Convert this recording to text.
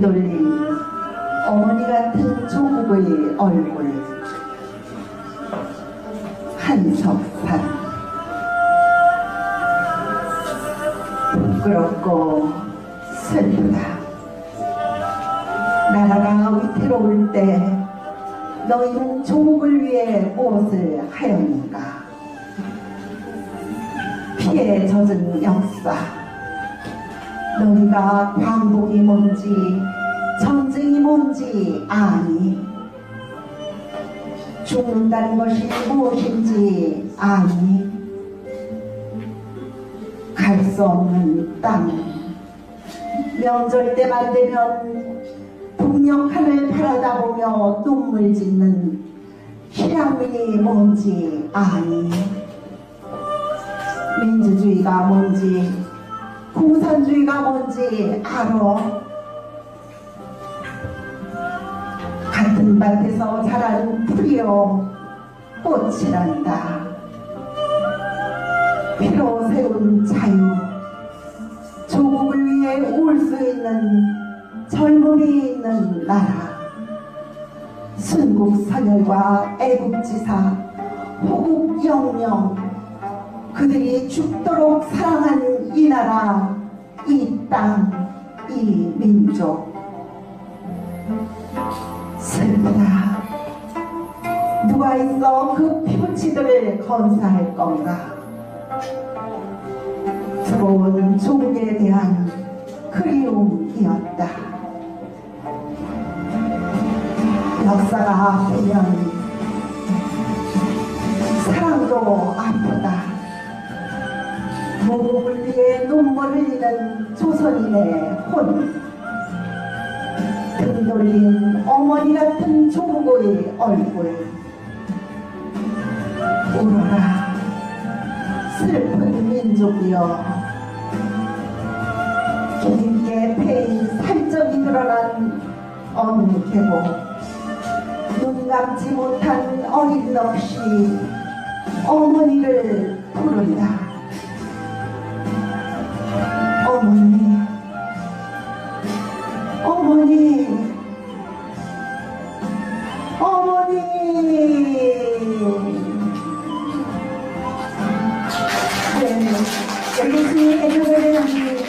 곰돌리 어머니 같은 조국의 얼굴. 한석판. 부끄럽고 슬프다. 나라가 위태로울 때 너희는 조국을 위해 무엇을 하였는가? 피에 젖은 역사. 너희가 광복이 뭔지 전쟁이 뭔지 아니? 죽는다는 것이 무엇인지 아니? 갈 수 없는 땅. 명절 때만 되면 북녘하늘 바라다 보며 눈물 짓는 희랑민이 뭔지 아니? 민주주의가 뭔지 공산주의가 뭔지 알아 밭에서 자란 풀이요 꽃이란다. 피로 세운 자유 조국을 위해 울 수 있는 젊음이 있는 나라. 순국선열과 애국지사 호국영령 그들이 죽도록 사랑한 이 나라 이 땅 이 민족 슬프다 누가 있어 그 피부치들을 건사할 건가 들어온 조국에 대한 그리움이었다. 역사가 아프면 사랑도 아프다. 모국을 위해 눈물 흘리는 조선인의 혼. 등 돌린 어머니 같은 조국의 얼굴. 울어라. 슬픈 민족이여 길게 패인 살적이 드러난 어느 계곡 눈 감지 못한 어린 넋이 어머니를 부른다 네, 여기 애교를 합니다.